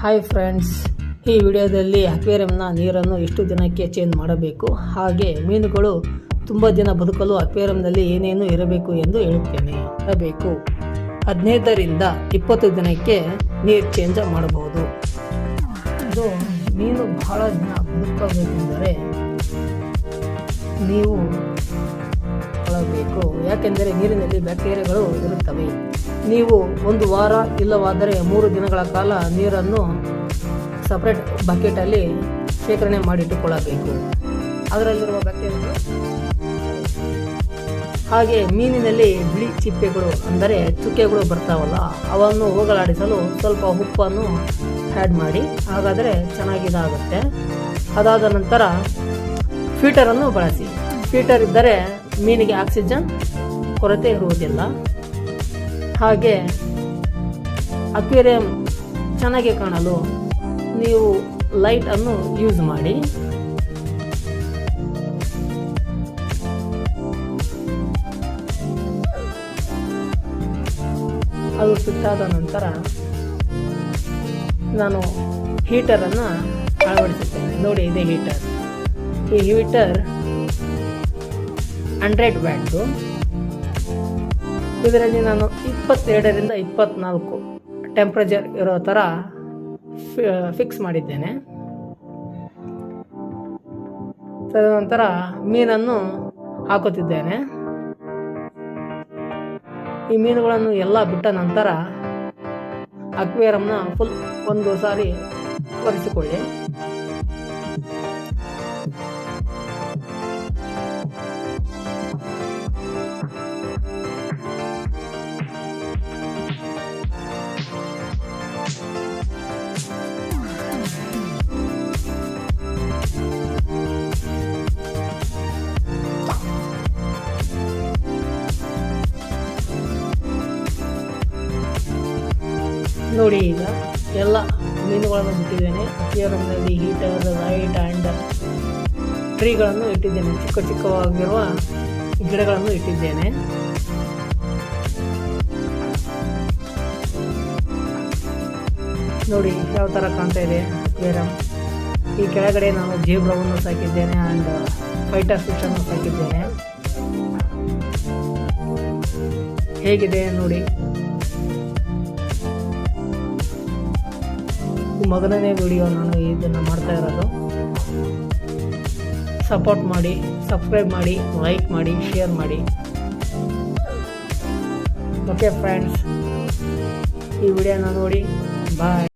Hi friends ಈ ವಿಡಿಯೋದಲ್ಲಿ ಅಕ್ವೇರಿಯಂನ ನೀರನ್ನು ಎಷ್ಟು ದಿನಕ್ಕೆ ಚೇಂಜ್ ಮಾಡಬೇಕು? ಹಾಗೆ ಮೀನುಗಳು ತುಂಬ ದಿನ ಬದುಕಲು ಅಕ್ವೇರಿಯಂನಲ್ಲಿ ಏನೇನು ಇರಬೇಕು ಎಂದು ಹೇಳುತ್ತೇನೆ. ಇರಬೇಕು. ಹದಿನೈದರಿಂದ ಇಪ್ಪತ್ತು ದಿನಕ್ಕೆ ನೀರು ಚೇಂಜ್ ಮಾಡಬಹುದು. ಇದು ಮೀನು ಬಹಳ ದಿನ ಬದುಕಬೇಕೆಂದರೆ ನೀವು ಬೇಕು ಯಾಕೆಂದರೆ ನೀರಿನಲ್ಲಿ ಬ್ಯಾಕ್ಟೀರಿಯಾಗಳು ಇರುತ್ತವೆ. ನೀವು ಒಂದು ವಾರ ಇಲ್ಲವಾದರೆ ಮೂರು ದಿನಗಳ ಕಾಲ ನೀರನ್ನು ಸಪ್ರೇಟ್ ಬಕೆಟಲ್ಲಿ ಶೇಖರಣೆ ಮಾಡಿಟ್ಟುಕೊಳ್ಳಬೇಕು. ಅದರಲ್ಲಿರುವ ಬ್ಯಾಕ್ಟೀರಿಯಾಗಳು ಹಾಗೆ ಮೀನಿನಲ್ಲಿ ಬಿಳಿ ಚಿಪ್ಪೆಗಳು ಅಂದರೆ ಚುಕ್ಕೆಗಳು ಬರ್ತಾವಲ್ಲ, ಅವನ್ನು ಹೋಗಲಾಡಿಸಲು ಸ್ವಲ್ಪ ಉಪ್ಪನ್ನು ಆ್ಯಡ್ ಮಾಡಿ, ಹಾಗಾದರೆ ಚೆನ್ನಾಗಿದಾಗುತ್ತೆ ಅದಾದ ನಂತರ ಫೀಟರನ್ನು ಬಳಸಿ. ಫೀಟರ್ ಇದ್ದರೆ ಮೀನಿಗೆ ಆಕ್ಸಿಜನ್ ಕೊರತೆ ಇರುವುದಿಲ್ಲ. ಹಾಗೆ ಅಕ್ವೇರಿಯಂ ಚೆನ್ನಾಗಿ ಕಾಣಲು ನೀವು ಲೈಟನ್ನು ಯೂಸ್ ಮಾಡಿ. ಅದು ಸುಟ್ಟಾದ ನಂತರ ನಾನು ಹೀಟರನ್ನು ಅಳವಡಿಸುತ್ತೇನೆ. ನೋಡಿ, ಇದೆ ಹೀಟರ್ ಈ ಹೀಟರ್ ಹಂಡ್ರೆಡ್ ವ್ಯಾಟ್ದು ಇದರಲ್ಲಿ ನಾನು ಇಪ್ಪತ್ತೆರಡರಿಂದ ಇಪ್ಪತ್ತ್ನಾಲ್ಕು ಟೆಂಪ್ರೇಚರ್ ಇರೋ ಥರ ಫಿಕ್ಸ್ ಮಾಡಿದ್ದೇನೆ. ತದನಂತರ ಮೀನನ್ನು ಹಾಕುತ್ತಿದ್ದೇನೆ. ಈ ಮೀನುಗಳನ್ನು ಎಲ್ಲ ಬಿಟ್ಟ ನಂತರ ಅಕ್ವೇರಮ್ನ ಫುಲ್ ಒಂದು ಸಾರಿ ಒರೆಸಿಕೊಳ್ಳಿ. ನೋಡಿ ಈಗ ಎಲ್ಲ ಮೀನುಗಳನ್ನು ಬಿಟ್ಟಿದ್ದೇನೆ. ಅಕ್ವೇರಿಯಂನಲ್ಲಿ ಹೀಟರ್ ಲೈಟ್ ಆ್ಯಂಡ್ ಟ್ರೀಗಳನ್ನು ಇಟ್ಟಿದ್ದೇನೆ. ಚಿಕ್ಕ ಚಿಕ್ಕವಾಗಿರುವ ಗಿಡಗಳನ್ನು ಇಟ್ಟಿದ್ದೇನೆ. ನೋಡಿ ಯಾವ ಥರ ಕಾಣ್ತಾ ಇದೆ ಬೇರೆ. ಈ ಕೆಳಗಡೆ ನಾನು ಜೇಬ್ರವನ್ನು ಸಾಕಿದ್ದೇನೆ ಆ್ಯಂಡ್ ಫೈಟರ್ ಅನ್ನು ಸಾಕಿದ್ದೇನೆ. ಹೇಗಿದೆ ನೋಡಿ. ಮೊದಲನೇ ವಿಡಿಯೋ ನಾನು ಇದನ್ನು ಮಾಡ್ತಾ ಇರೋದು. ಸಪೋರ್ಟ್ ಮಾಡಿ ಸಬ್ಸ್ಕ್ರೈಬ್ ಮಾಡಿ ಲೈಕ್ ಮಾಡಿ ಶೇರ್ ಮಾಡಿ. ಓಕೆ ಫ್ರೆಂಡ್ಸ್ ಈ ವಿಡಿಯೋನ ನೋಡಿ. ಬಾಯ್